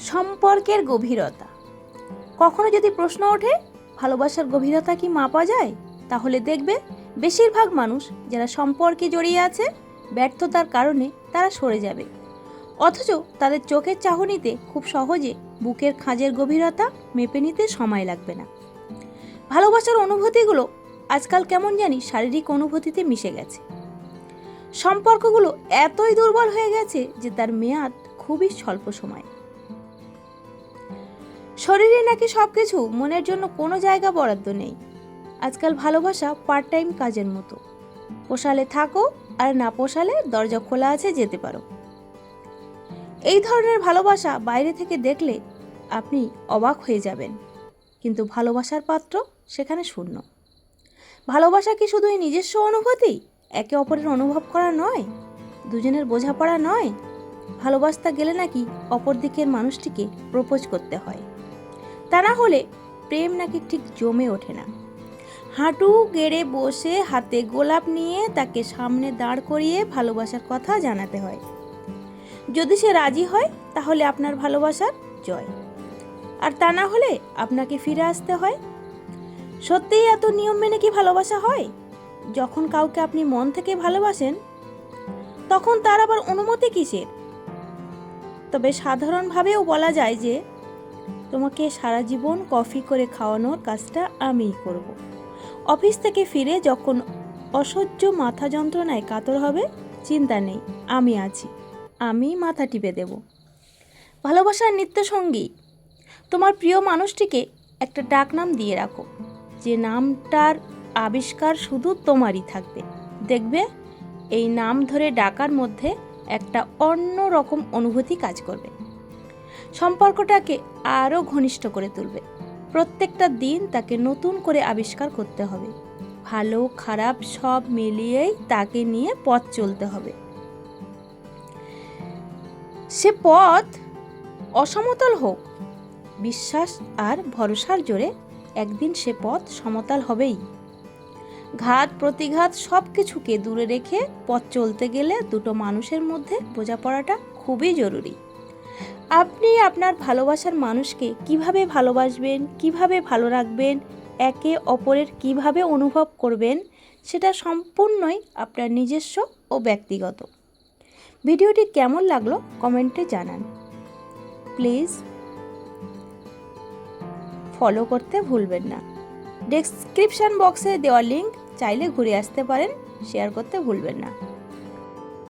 সম্পর্কের গভীরতা। কখনো যদি প্রশ্ন ওঠে, ভালোবাসার গভীরতা কি মাপা যায়? তাহলে দেখবে, বেশিরভাগ মানুষ যারা সম্পর্কে জড়িয়ে আছে, ব্যর্থতার কারণে তারা সরে যাবে। অথচ তাদের চোখের চাহনিতে খুব সহজে বুকের খাঁজের গভীরতা মেপে নিতে সময় লাগবে না। ভালোবাসার অনুভূতিগুলো আজকাল কেমন জানি শারীরিক অনুভূতিতে মিশে গেছে। সম্পর্কগুলো এতই দুর্বল হয়ে গেছে যে তার মেয়াদ খুবই স্বল্প সময়। শরীরে নাকি সব কিছু মনের জন্য কোনো জায়গা বরাদ্দ নেই। আজকাল ভালোবাসা পার্ট টাইম কাজের মতো। পোষালে থাকো আর না পোষালে দরজা খোলা আছে যেতে পারো। এই ধরনের ভালোবাসা বাইরে থেকে দেখলে আপনি অবাক হয়ে যাবেন। কিন্তু ভালোবাসার পাত্র সেখানে শূন্য। ভালোবাসা কি শুধুই নিজস্ব অনুভূতি? একে অপরের অনুভব করা নয়? দুজনের বোঝাপড়া নয়? ভালোবাসতে গেলে নাকি অপর দিকের মানুষটিকে প্রপোজ করতে হয়। তা না হলে প্রেম নাকি ঠিক জমে ওঠে না। হাঁটু গেড়ে বসে হাতে গোলাপ নিয়ে তাকে সামনে দাঁড় করিয়ে ভালোবাসার কথা জানাতে হয়। যদি সে রাজি হয়, তাহলে আপনার ভালোবাসার জয়। আর তা না হলে আপনাকে ফিরে আসতে হয়। সত্যিই এত নিয়ম মেনে কি ভালোবাসা হয়? যখন কাউকে আপনি মন থেকে ভালোবাসেন, তখন তার আবার অনুমতি কিসের? তবে সাধারণভাবেও বলা যায় যে তোমাকে সারা জীবন কফি করে খাওয়ানোর কাজটা আমিই করব। অফিস থেকে ফিরে যখন অসহ্য মাথা যন্ত্রণায় কাতর হবে, চিন্তা নেই, আমি আছি। আমি মাথা টিপে দেব। ভালোবাসার নিত্যসঙ্গী, তোমার প্রিয় মানুষটিকে একটা ডাকনাম দিয়ে রাখো। যে নামটার আবিষ্কার শুধু তোমারই থাকবে। দেখবে, এই নাম ধরে ডাকার মধ্যে একটা অন্য রকম অনুভূতি কাজ করবে। সম্পর্কটাকে আরও ঘনিষ্ঠ করে তুলবে। প্রত্যেকটা দিন তাকে নতুন করে আবিষ্কার করতে হবে। ভালো, খারাপ সব মিলিয়েই তাকে নিয়ে পথ চলতে হবে। সে পথ অসমতল হোক, বিশ্বাস আর ভরসার জোরে একদিন সে পথ সমতল হবেই। ঘাত, প্রতিঘাত সব কিছুকে দূরে রেখে পথ চলতে গেলে দুটো মানুষের মধ্যে বোঝাপড়াটা খুবই জরুরি। আপনি আপনার ভালোবাসার মানুষকে কীভাবে ভালোবাসবেন, কীভাবে ভালো রাখবেন, একে অপরের কীভাবে অনুভব করবেন, সেটা সম্পূর্ণই আপনার নিজস্ব ও ব্যক্তিগত। ভিডিওটি কেমন লাগল কমেন্টে জানান। প্লিজ ফলো করতে ভুলবেন না। ডেসক্রিপশন বক্সে দেওয়া লিঙ্ক চাইলে ঘুরে আসতে পারেন, শেয়ার করতে ভুলবেন না।